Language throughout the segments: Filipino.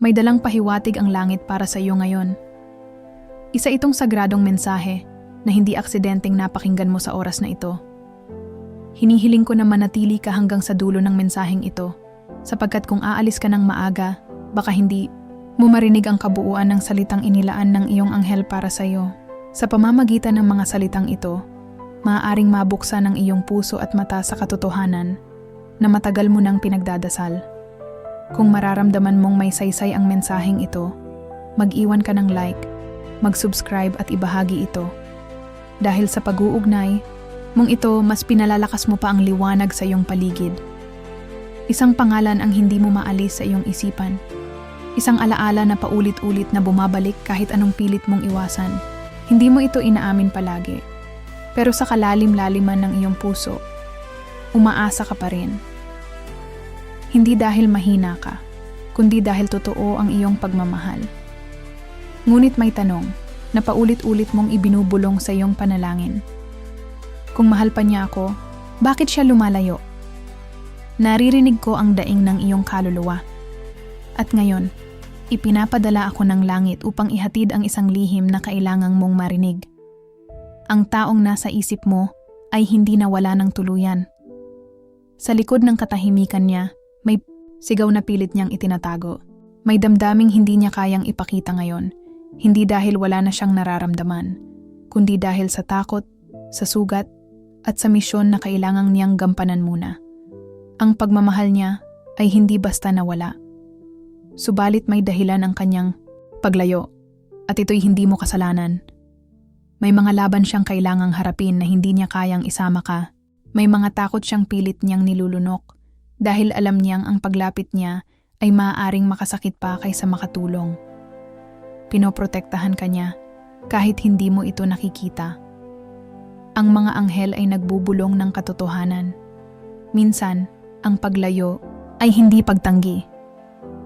May dalang pahiwatig ang langit para sa iyo ngayon. Isa itong sagradong mensahe na hindi aksidenteng napakinggan mo sa oras na ito. Hinihiling ko na manatili ka hanggang sa dulo ng mensaheng ito, sapagkat kung aalis ka ng maaga, baka hindi mo marinig ang kabuuan ng salitang inilaan ng iyong anghel para sa iyo. Sa pamamagitan ng mga salitang ito, maaaring mabuksan ang iyong puso at mata sa katotohanan na matagal mo nang pinagdadasal. Kung mararamdaman mong may saysay ang mensaheng ito, mag-iwan ka ng like, mag-subscribe at ibahagi ito. Dahil sa pag-uugnay, mong ito mas pinalalakas mo pa ang liwanag sa iyong paligid. Isang pangalan ang hindi mo maalis sa iyong isipan. Isang alaala na paulit-ulit na bumabalik kahit anong pilit mong iwasan. Hindi mo ito inaamin palagi. Pero sa kalalim-laliman ng iyong puso, umaasa ka pa rin. Hindi dahil mahina ka, kundi dahil totoo ang iyong pagmamahal. Ngunit may tanong na paulit-ulit mong ibinubulong sa iyong panalangin. Kung mahal pa niya ako, bakit siya lumalayo? Naririnig ko ang daing ng iyong kaluluwa. At ngayon, ipinapadala ako ng langit upang ihatid ang isang lihim na kailangang mong marinig. Ang taong nasa isip mo ay hindi nawala ng tuluyan. Sa likod ng katahimikan niya, sigaw na pilit niyang itinatago. May damdaming hindi niya kayang ipakita ngayon. Hindi dahil wala na siyang nararamdaman, kundi dahil sa takot, sa sugat, at sa misyon na kailangang niyang gampanan muna. Ang pagmamahal niya ay hindi basta nawala. Subalit may dahilan ang kanyang paglayo, at ito'y hindi mo kasalanan. May mga laban siyang kailangang harapin na hindi niya kayang isama ka. May mga takot siyang pilit niyang nilulunok dahil alam niyang ang paglapit niya ay maaaring makasakit pa kaysa makatulong. Pinoprotektahan ka niya kahit hindi mo ito nakikita. Ang mga anghel ay nagbubulong ng katotohanan. Minsan, ang paglayo ay hindi pagtanggi.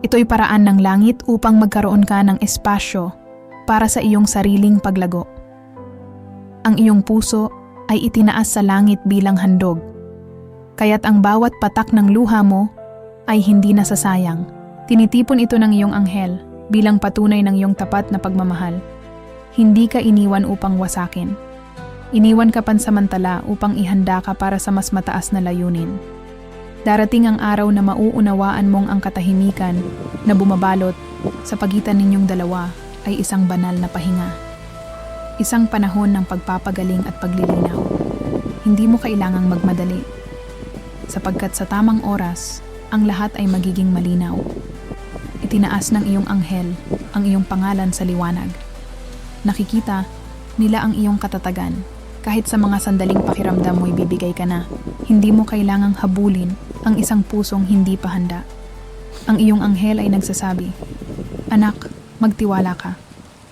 Ito'y paraan ng langit upang magkaroon ka ng espasyo para sa iyong sariling paglago. Ang iyong puso ay itinaas sa langit bilang handog kaya't ang bawat patak ng luha mo ay hindi nasasayang. Tinitipon ito ng iyong anghel bilang patunay ng iyong tapat na pagmamahal. Hindi ka iniwan upang wasakin. Iniwan ka pansamantala upang ihanda ka para sa mas mataas na layunin. Darating ang araw na mauunawaan mong ang katahimikan na bumabalot sa pagitan ninyong dalawa ay isang banal na pahinga. Isang panahon ng pagpapagaling at paglilinaw. Hindi mo kailangang magmadali sapagkat sa tamang oras, ang lahat ay magiging malinaw. Itinaas ng iyong anghel ang iyong pangalan sa liwanag. Nakikita nila ang iyong katatagan. Kahit sa mga sandaling pakiramdam mo ibibigay ka na, hindi mo kailangang habulin ang isang pusong hindi pa handa. Ang iyong anghel ay nagsasabi, Anak, magtiwala ka.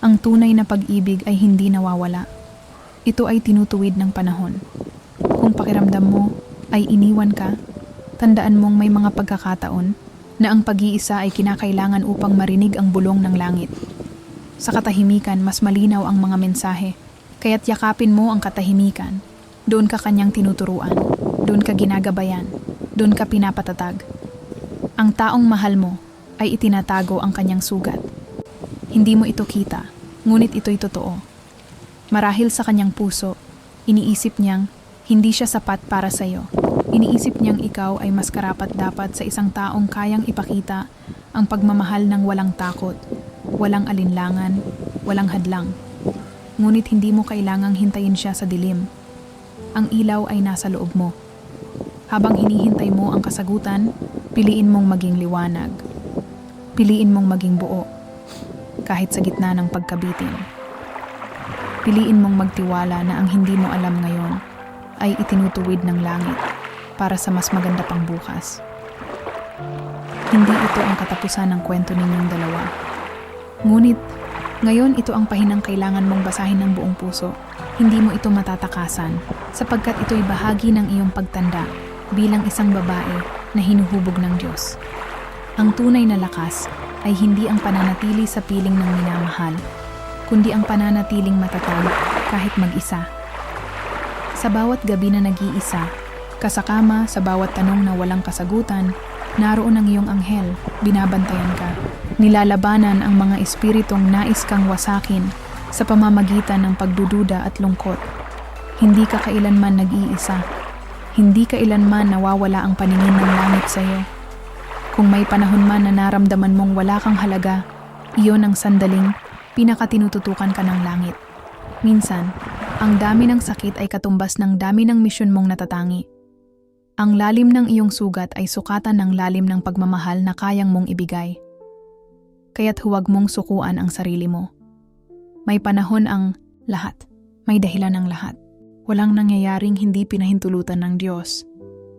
Ang tunay na pag-ibig ay hindi nawawala. Ito ay tinutuwid ng panahon. Kung pakiramdam mo ay iniwan ka, tandaan mong may mga pagkakataon na ang pag-iisa ay kinakailangan upang marinig ang bulong ng langit. Sa katahimikan, mas malinaw ang mga mensahe, kaya't yakapin mo ang katahimikan. Doon ka kanyang tinuturuan, doon ka ginagabayan, doon ka pinapatatag. Ang taong mahal mo ay itinatago ang kanyang sugat. Hindi mo ito kita, ngunit ito'y totoo. Marahil sa kanyang puso, iniisip niyang hindi siya sapat para sa iyo. Iniisip niyang ikaw ay mas karapat dapat sa isang taong kayang ipakita ang pagmamahal ng walang takot, walang alinlangan, walang hadlang. Ngunit hindi mo kailangang hintayin siya sa dilim. Ang ilaw ay nasa loob mo. Habang hinihintay mo ang kasagutan, piliin mong maging liwanag. Piliin mong maging buo, kahit sa gitna ng pagkabitin. Piliin mong magtiwala na ang hindi mo alam ngayon ay itinutuwid ng langit para sa mas maganda pang bukas. Hindi ito ang katapusan ng kwento ninyong dalawa. Ngunit, ngayon ito ang pahinang kailangan mong basahin ng buong puso. Hindi mo ito matatakasan sapagkat ito'y bahagi ng iyong pagtanda bilang isang babae na hinuhubog ng Diyos. Ang tunay na lakas ay hindi ang pananatili sa piling ng minamahal, kundi ang pananatiling matatag kahit mag-isa. Sa bawat gabi na nag-iisa, kasakama sa bawat tanong na walang kasagutan, naroon ang iyong anghel, binabantayan ka. Nilalabanan ang mga espiritong nais kang wasakin sa pamamagitan ng pagdududa at lungkot. Hindi ka kailanman nag-iisa. Hindi kailanman nawawala ang paningin ng langit sa iyo. Kung may panahon man na naramdaman mong wala kang halaga, iyon ang sandaling pinakatinututukan ka ng langit. Minsan, ang dami ng sakit ay katumbas ng dami ng misyon mong natatangi. Ang lalim ng iyong sugat ay sukatan ng lalim ng pagmamahal na kayang mong ibigay. Kaya't huwag mong sukuan ang sarili mo. May panahon ang lahat. May dahilan ang lahat. Walang nangyayaring hindi pinahintulutan ng Diyos.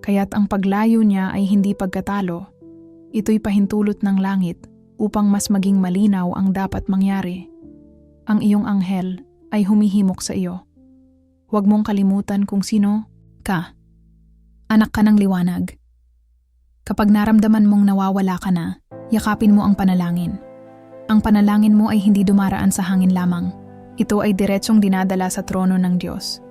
Kaya't ang paglayo niya ay hindi pagkatalo. Ito'y pahintulot ng langit upang mas maging malinaw ang dapat mangyari. Ang iyong anghel ay humihimok sa iyo. Huwag mong kalimutan kung sino ka. Anak ka ng liwanag. Kapag naramdaman mong nawawala ka na, yakapin mo ang panalangin. Ang panalangin mo ay hindi dumaraan sa hangin lamang. Ito ay diretsong dinadala sa trono ng Diyos.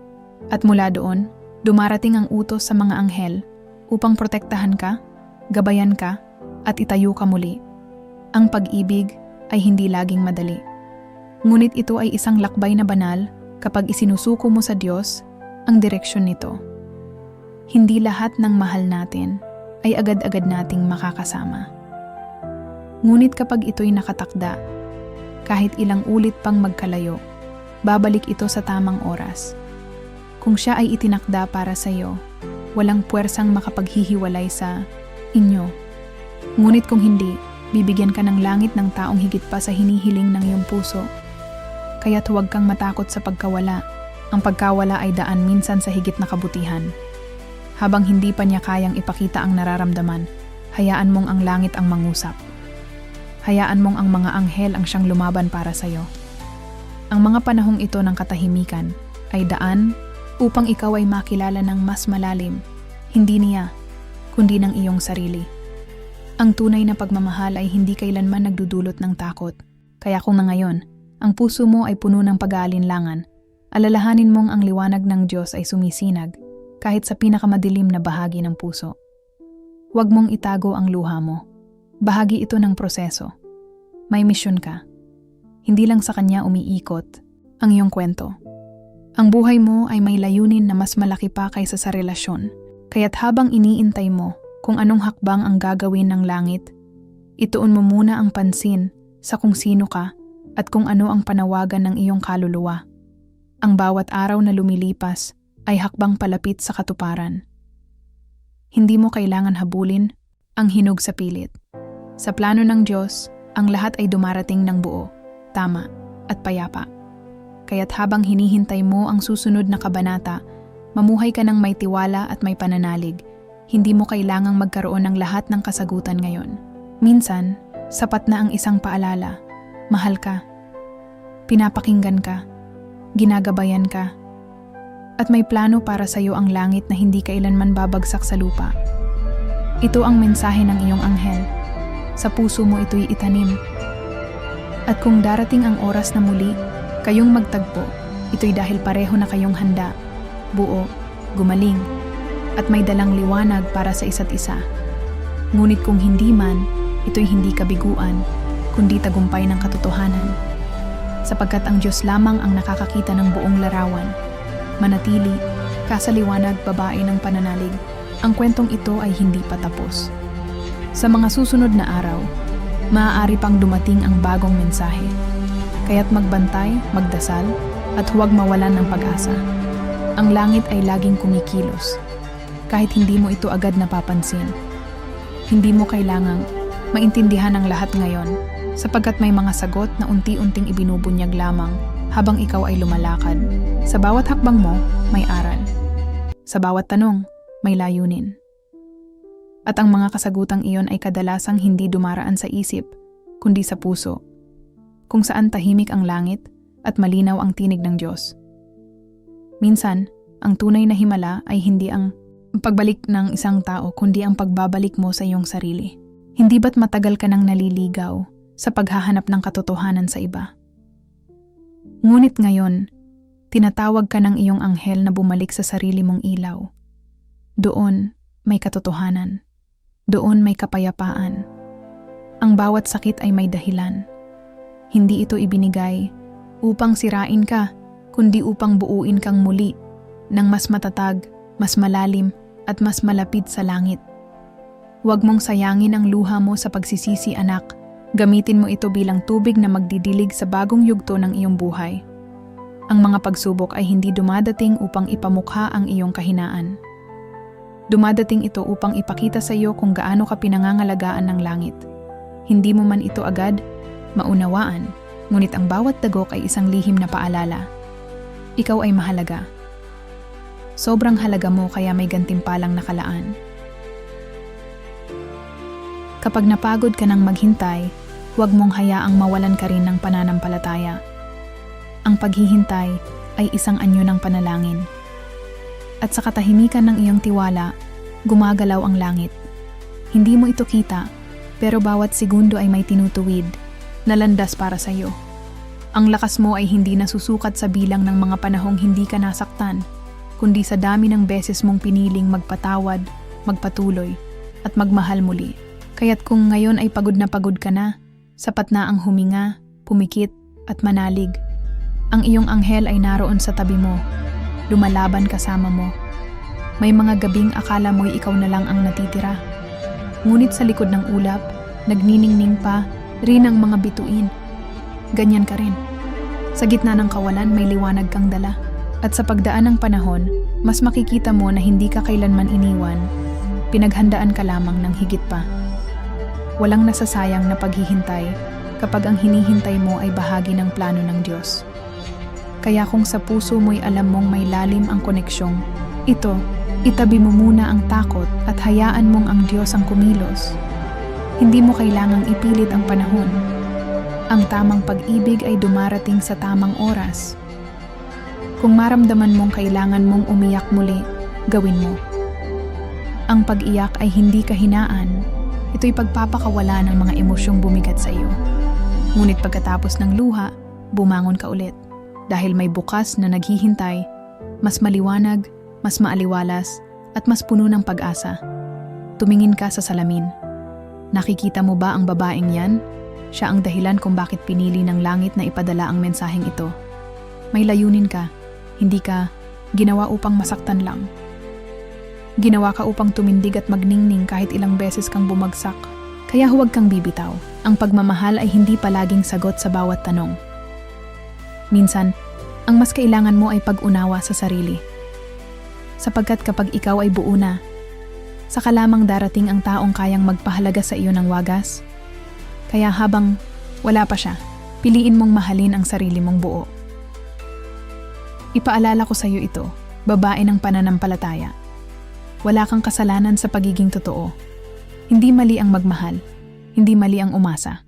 At mula doon, dumarating ang utos sa mga anghel upang protektahan ka, gabayan ka, at itayo ka muli. Ang pag-ibig ay hindi laging madali. Ngunit ito ay isang lakbay na banal kapag isinusuko mo sa Diyos ang direksyon nito. Hindi lahat ng mahal natin ay agad-agad nating makakasama. Ngunit kapag ito'y nakatakda, kahit ilang ulit pang magkalayo, babalik ito sa tamang oras. Kung siya ay itinakda para sa iyo, walang puwersang makapaghihiwalay sa inyo. Ngunit kung hindi, bibigyan ka ng langit ng taong higit pa sa hinihiling ng iyong puso. Kaya't huwag kang matakot sa pagkawala. Ang pagkawala ay daan minsan sa higit na kabutihan. Habang hindi pa niya kayang ipakita ang nararamdaman, hayaan mong ang langit ang mangusap. Hayaan mong ang mga anghel ang siyang lumaban para sa iyo. Ang mga panahong ito ng katahimikan ay daan upang ikaw ay makilala ng mas malalim, hindi niya, kundi ng iyong sarili. Ang tunay na pagmamahal ay hindi kailanman nagdudulot ng takot. Kaya kung na ngayon, ang puso mo ay puno ng pag-aalinlangan, alalahanin mong ang liwanag ng Diyos ay sumisinag kahit sa pinakamadilim na bahagi ng puso. Huwag mong itago ang luha mo. Bahagi ito ng proseso. May misyon ka. Hindi lang sa kanya umiikot ang iyong kwento. Ang buhay mo ay may layunin na mas malaki pa kaysa sa relasyon. Kaya't habang iniintay mo kung anong hakbang ang gagawin ng langit, ituon mo muna ang pansin sa kung sino ka at kung ano ang panawagan ng iyong kaluluwa. Ang bawat araw na lumilipas ay hakbang palapit sa katuparan. Hindi mo kailangan habulin ang hinog sa pilit. Sa plano ng Diyos, ang lahat ay dumarating ng buo, tama, at payapa. Kaya't habang hinihintay mo ang susunod na kabanata, mamuhay ka ng may tiwala at may pananalig. Hindi mo kailangang magkaroon ng lahat ng kasagutan ngayon. Minsan, sapat na ang isang paalala. Mahal ka. Pinapakinggan ka. Ginagabayan ka. At may plano para sa iyo ang langit na hindi kailanman babagsak sa lupa. Ito ang mensahe ng iyong anghel sa puso mo ito'y itanim. At kung darating ang oras na muli, kayong magtagpo, ito'y dahil pareho na kayong handa, buo, gumaling, at may dalang liwanag para sa isa't isa. Ngunit kung hindi man, ito'y hindi kabiguan, kundi tagumpay ng katotohanan. Sapagkat ang Diyos lamang ang nakakakita ng buong larawan. Manatili, kasaliwanag babae ng pananalig, ang kwentong ito ay hindi pa tapos. Sa mga susunod na araw, maaari pang dumating ang bagong mensahe. Kaya't magbantay, magdasal, at huwag mawalan ng pag-asa. Ang langit ay laging kumikilos, kahit hindi mo ito agad napapansin. Hindi mo kailangang maintindihan ang lahat ngayon sapagkat may mga sagot na unti-unting ibinubunyag lamang habang ikaw ay lumalakad. Sa bawat hakbang mo, may aral. Sa bawat tanong, may layunin. At ang mga kasagutang iyon ay kadalasang hindi dumaraan sa isip, kundi sa puso, kung saan tahimik ang langit at malinaw ang tinig ng Diyos. Minsan, ang tunay na himala ay hindi ang pagbalik ng isang tao, kundi ang pagbabalik mo sa iyong sarili. Hindi ba't matagal ka nang naliligaw sa paghahanap ng katotohanan sa iba? Ngunit ngayon, tinatawag ka ng iyong anghel na bumalik sa sarili mong ilaw. Doon, may katotohanan. Doon may kapayapaan. Ang bawat sakit ay may dahilan. Hindi ito ibinigay upang sirain ka, kundi upang buuin kang muli ng mas matatag, mas malalim, at mas malapit sa langit. Huwag mong sayangin ang luha mo sa pagsisisi anak. Gamitin mo ito bilang tubig na magdidilig sa bagong yugto ng iyong buhay. Ang mga pagsubok ay hindi dumadating upang ipamukha ang iyong kahinaan. Dumadating ito upang ipakita sa iyo kung gaano ka pinangangalagaan ng langit. Hindi mo man ito agad, maunawaan, ngunit ang bawat dagok ay isang lihim na paalala. Ikaw ay mahalaga. Sobrang halaga mo kaya may gantimpalang nakalaan. Kapag napagod ka ng maghintay, huwag mong hayaang mawalan ka rin ng pananampalataya. Ang paghihintay ay isang anyo ng panalangin. At sa katahimikan ng iyong tiwala, gumagalaw ang langit. Hindi mo ito kita, pero bawat segundo ay may tinutuwid na landas para sa iyo. Ang lakas mo ay hindi nasusukat sa bilang ng mga panahong hindi ka nasaktan, kundi sa dami ng beses mong piniling magpatawad, magpatuloy, at magmahal muli. Kaya't kung ngayon ay pagod na pagod ka na, sapat na ang huminga, pumikit, at manalig. Ang iyong anghel ay naroon sa tabi mo, lumalaban kasama mo. May mga gabing akala mo'y ikaw na lang ang natitira. Ngunit sa likod ng ulap, nagniningning pa rin ang mga bituin. Ganyan ka rin. Sa gitna ng kawalan may liwanag kang dala. At sa pagdaan ng panahon, mas makikita mo na hindi ka kailanman iniwan. Pinaghandaan ka lamang ng higit pa. Walang nasasayang na paghihintay kapag ang hinihintay mo ay bahagi ng plano ng Diyos. Kaya kung sa puso mo'y alam mong may lalim ang koneksyong, ito, itabi mo muna ang takot at hayaan mong ang Diyos ang kumilos. Hindi mo kailangang ipilit ang panahon. Ang tamang pag-ibig ay dumarating sa tamang oras. Kung maramdaman mong kailangan mong umiyak muli, gawin mo. Ang pag-iyak ay hindi kahinaan. Ito'y pagpapakawala ng mga emosyong bumigat sa iyo. Ngunit pagkatapos ng luha, bumangon ka ulit. Dahil may bukas na naghihintay, mas maliwanag, mas maaliwalas, at mas puno ng pag-asa. Tumingin ka sa salamin. Nakikita mo ba ang babaeng yan? Siya ang dahilan kung bakit pinili ng langit na ipadala ang mensaheng ito. May layunin ka, hindi ka ginawa upang masaktan lang. Ginawa ka upang tumindig at magningning kahit ilang beses kang bumagsak. Kaya huwag kang bibitaw. Ang pagmamahal ay hindi palaging sagot sa bawat tanong. Minsan, ang mas kailangan mo ay pag-unawa sa sarili. Sapagkat kapag ikaw ay buo na, saka lamang darating ang taong kayang magpahalaga sa iyo ng wagas. Kaya habang wala pa siya, piliin mong mahalin ang sarili mong buo. Ipaalala ko sa iyo ito, babae ng pananampalataya. Wala kang kasalanan sa pagiging totoo. Hindi mali ang magmahal, hindi mali ang umasa.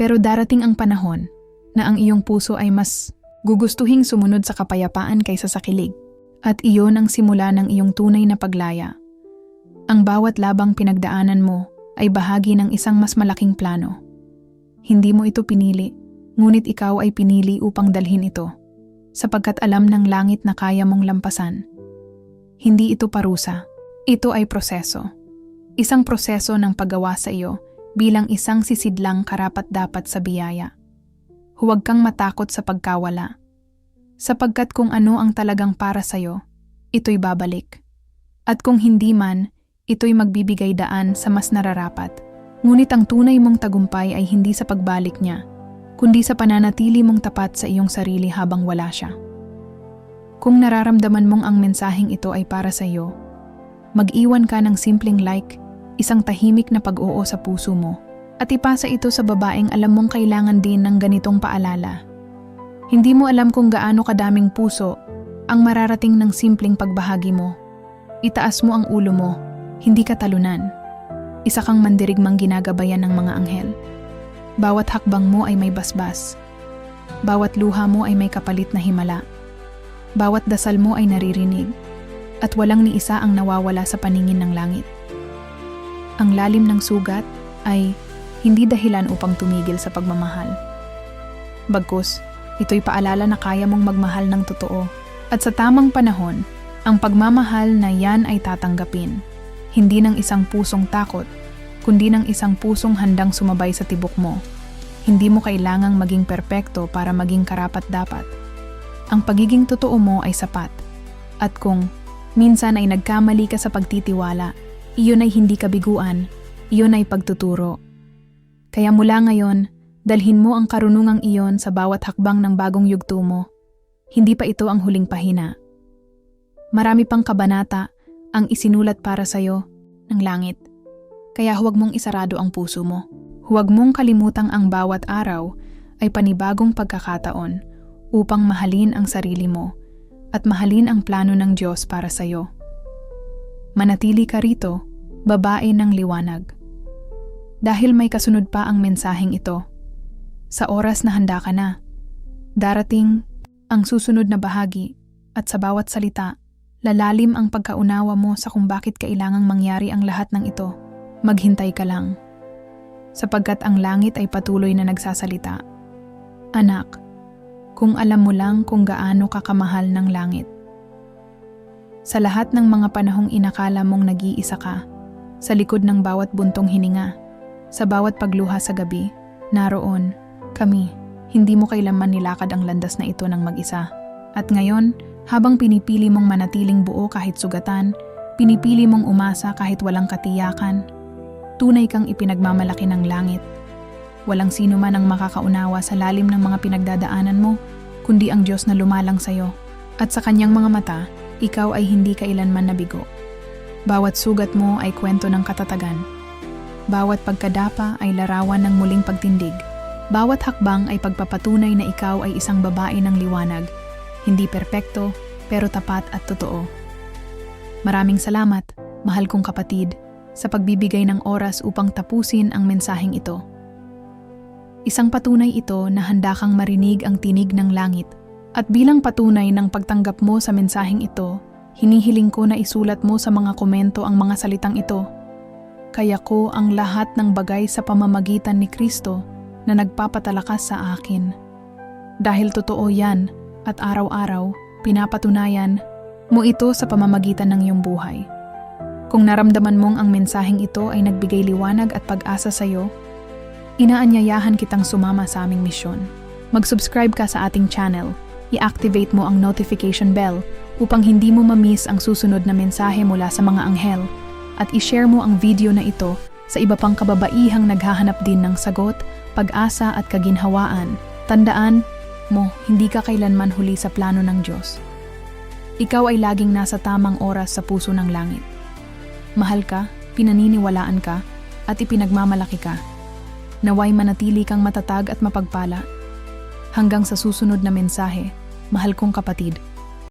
Pero darating ang panahon na ang iyong puso ay mas gugustuhing sumunod sa kapayapaan kaysa sa kilig. At iyon ang simula ng iyong tunay na paglaya. Ang bawat labang pinagdaanan mo ay bahagi ng isang mas malaking plano. Hindi mo ito pinili, ngunit ikaw ay pinili upang dalhin ito, sapagkat alam ng langit na kaya mong lampasan. Hindi ito parusa, ito ay proseso. Isang proseso ng paggawa sa iyo bilang isang sisidlang karapat-dapat sa biyaya. Huwag kang matakot sa pagkawala. Sapagkat kung ano ang talagang para sa'yo, ito'y babalik. At kung hindi man, ito'y magbibigay daan sa mas nararapat. Ngunit ang tunay mong tagumpay ay hindi sa pagbalik niya, kundi sa pananatili mong tapat sa iyong sarili habang wala siya. Kung nararamdaman mong ang mensaheng ito ay para sa iyo, mag-iwan ka ng simpleng like, isang tahimik na pag-oo sa puso mo, at ipasa ito sa babaeng alam mong kailangan din ng ganitong paalala. Hindi mo alam kung gaano kadaming puso ang mararating ng simpleng pagbahagi mo. Itaas mo ang ulo mo, hindi ka talunan. Isa kang mandirigmang ginagabayan ng mga anghel. Bawat hakbang mo ay may basbas. Bawat luha mo ay may kapalit na himala. Bawat dasal mo ay naririnig. At walang ni isa ang nawawala sa paningin ng langit. Ang lalim ng sugat ay hindi dahilan upang tumigil sa pagmamahal. Bagkus, ito'y paalala na kaya mong magmahal ng totoo. At sa tamang panahon, ang pagmamahal na yan ay tatanggapin. Hindi ng isang pusong takot, kundi ng isang pusong handang sumabay sa tibok mo. Hindi mo kailangang maging perpekto para maging karapat-dapat. Ang pagiging totoo mo ay sapat. At kung minsan ay nagkamali ka sa pagtitiwala, iyon ay hindi kabiguan, iyon ay pagtuturo. Kaya mula ngayon, dalhin mo ang karunungang iyon sa bawat hakbang ng bagong yugto mo. Hindi pa ito ang huling pahina. Marami pang kabanata ang isinulat para sa'yo ng langit. Kaya huwag mong isarado ang puso mo. Huwag mong kalimutang ang bawat araw ay panibagong pagkakataon upang mahalin ang sarili mo at mahalin ang plano ng Diyos para sa'yo. Manatili ka rito, babae ng liwanag. Dahil may kasunod pa ang mensaheng ito. Sa oras na handa ka na, darating ang susunod na bahagi at sa bawat salita, lalalim ang pagkaunawa mo sa kung bakit kailangang mangyari ang lahat ng ito. Maghintay ka lang. Sapagkat ang langit ay patuloy na nagsasalita. Anak, kung alam mo lang kung gaano kakamahal ng langit. Sa lahat ng mga panahong inakala mong nag-iisa ka, sa likod ng bawat buntong hininga, sa bawat pagluha sa gabi, naroon, kami, hindi mo kailanman nilakad ang landas na ito ng mag-isa. At ngayon, habang pinipili mong manatiling buo kahit sugatan, pinipili mong umasa kahit walang katiyakan, tunay kang ipinagmamalaki ng langit. Walang sino man ang makakaunawa sa lalim ng mga pinagdadaanan mo, kundi ang Diyos na lumalang sa'yo. At sa kanyang mga mata, ikaw ay hindi kailanman nabigo. Bawat sugat mo ay kwento ng katatagan. Bawat pagkadapa ay larawan ng muling pagtindig. Bawat hakbang ay pagpapatunay na ikaw ay isang babae ng liwanag. Hindi perpekto, pero tapat at totoo. Maraming salamat, mahal kong kapatid, sa pagbibigay ng oras upang tapusin ang mensaheng ito. Isang patunay ito na handa kang marinig ang tinig ng langit. At bilang patunay ng pagtanggap mo sa mensaheng ito, hinihiling ko na isulat mo sa mga komento ang mga salitang ito. Kaya ko ang lahat ng bagay sa pamamagitan ni Kristo na nagpapatalakas sa akin. Dahil totoo yan at araw-araw, pinapatunayan mo ito sa pamamagitan ng iyong buhay. Kung naramdaman mong ang mensaheng ito ay nagbigay liwanag at pag-asa sa iyo, inaanyayahan kitang sumama sa aming misyon. Mag-subscribe ka sa ating channel, i-activate mo ang notification bell upang hindi mo ma-miss ang susunod na mensahe mula sa mga anghel at i-share mo ang video na ito sa iba pang kababaihang naghahanap din ng sagot, pag-asa at kaginhawaan. Tandaan mo, hindi ka kailanman huli sa plano ng Diyos. Ikaw ay laging nasa tamang oras sa puso ng langit. Mahal ka, pinaniniwalaan ka, at ipinagmamalaki ka. Naway manatili kang matatag at mapagpala. Hanggang sa susunod na mensahe, mahal kong kapatid,